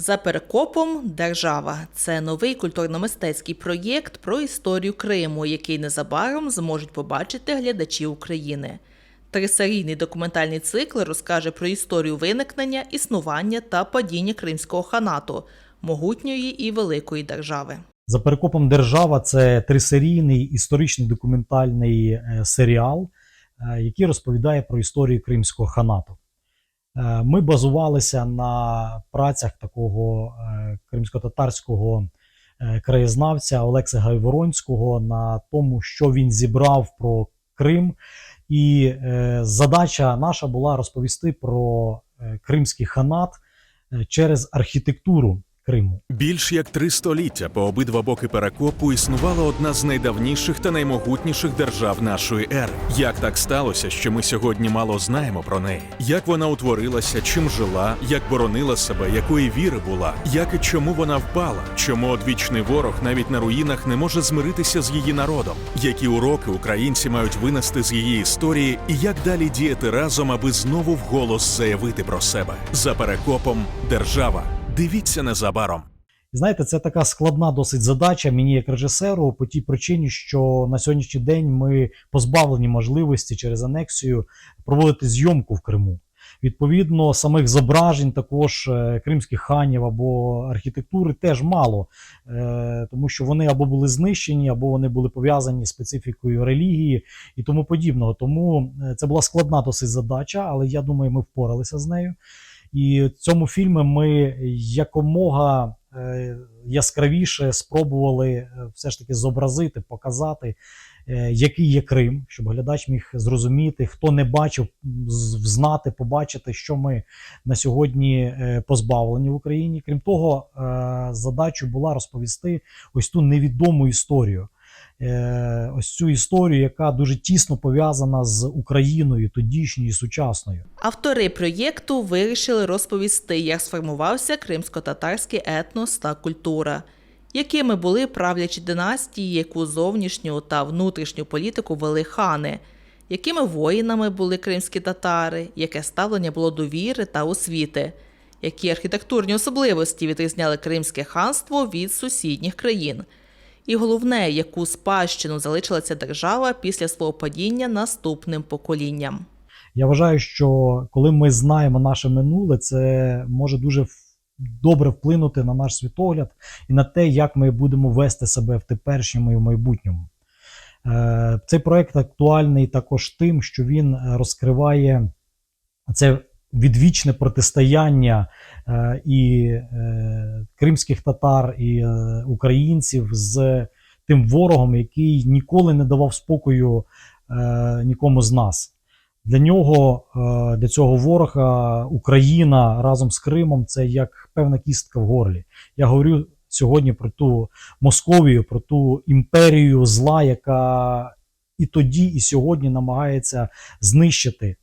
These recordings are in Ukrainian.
За перекопом держава це новий культурно-мистецький проєкт про історію Криму, який незабаром зможуть побачити глядачі України. Трисерійний документальний цикл розкаже про історію виникнення, існування та падіння кримського ханату, могутньої і великої держави. За перекопом держава це трисерійний історичний документальний е, серіал, е, який розповідає про історію Кримського ханату. Е, Ми базувалися на працях такого е, кримсько-татарського е, краєзнавця Олекса Гайворонського на тому, що він зібрав про Крим. І задача наша була розповісти про кримський ханат через архітектуру Криму. Більш як три століття по обидва боки перекопу існувала одна з найдавніших та наймогутніших держав нашої ери. Як так сталося, що ми сьогодні мало знаємо про неї? Як вона утворилася, чим жила, як боронила себе, якої віри була, як і чому вона впала? Чому одвічний ворог навіть на руїнах не може змиритися з її народом? Які уроки українці мають винести з її історії, і як далі діяти разом, аби знову вголос заявити про себе? За перекопом держава. Дивіться незабаром. Знаєте, це така складна досить задача мені як режисеру по тій причині, що на сьогоднішній день ми позбавлені можливості через анексію проводити зйомку в Криму. Відповідно, самих зображень, також е, кримських ханів або архітектури теж мало, е, тому що вони або були знищені, або вони були пов'язані з специфікою релігії і тому подібного. Тому е, це була складна досить задача, але я думаю, ми впоралися з нею. І цьому фільмі ми якомога е, яскравіше спробували е, все ж таки зобразити, показати, е, який є Крим, щоб глядач міг зрозуміти, хто не бачив, знати, побачити, що ми на сьогодні позбавлені в Україні. Крім того, задача була розповісти ось ту невідому історію. Е, Ось цю історію, яка дуже тісно пов'язана з Україною, тодішньою сучасною. Автори проєкту вирішили розповісти, як сформувався кримсько-татарський етнос та культура, якими були правлячі династії, яку зовнішню та внутрішню політику вели хани, якими воїнами були кримські татари, яке ставлення було до віри та освіти, які архітектурні особливості відрізняли Кримське ханство від сусідніх країн. І головне, яку спадщину залишила ця держава після свого падіння наступним поколінням. Я вважаю, що коли ми знаємо наше минуле, це може дуже добре вплинути на наш світогляд і на те, як ми будемо вести себе в теперішньому і в майбутньому. Е, Цей проект актуальний також тим, що він е, розкриває це відвічне протистояння е, і е, кримських татар, і е, українців з тим ворогом, який ніколи не давав спокою е, нікому з нас. Для нього, е, для цього ворога, Україна разом з Кримом це як певна кістка в горлі. Я говорю сьогодні про ту Московію, про ту імперію зла, яка і тоді, і сьогодні намагається знищити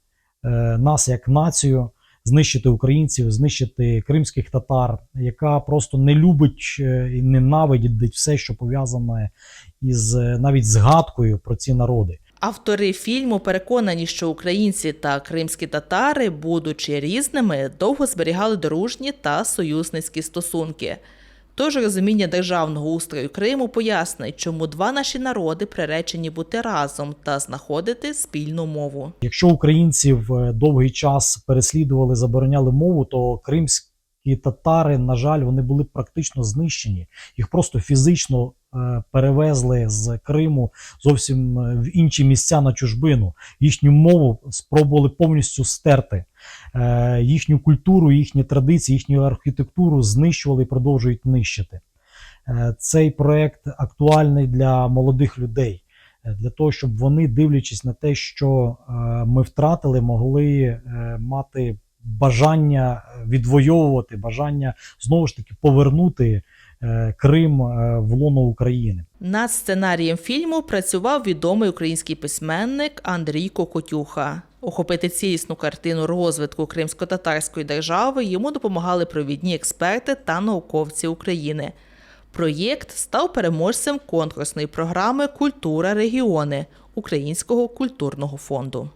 нас як націю, знищити українців, знищити кримських татар, яка просто не любить е, і ненавидить все, що пов'язане із е, навіть згадкою про ці народи. Автори фільму переконані, що українці та кримські татари, будучи різними, довго зберігали дружні та союзницькі стосунки. Тож розуміння державного устрою Криму пояснить, чому два наші народи приречені бути разом та знаходити спільну мову. Якщо українців е, довгий час переслідували, забороняли мову, то кримські татари, на жаль, вони були практично знищені. Їх просто фізично е, перевезли з Криму зовсім е, в інші місця на чужбину. Їхню мову спробували повністю стерти. Е, Їхню культуру, їхні традиції, їхню архітектуру знищували і продовжують нищити. Цей проект актуальний для молодих людей для того, щоб вони, дивлячись на те, що ми втратили, могли мати бажання відвоювати, бажання знову ж таки повернути е, Крим е, в лоно України. Над сценарієм фільму працював відомий український письменник Андрій Кокотюха. Охопити цілісну картину розвитку кримсько-татарської держави йому допомагали провідні експерти та науковці України. Проєкт став переможцем конкурсної програми Культура регіони Українського культурного фонду.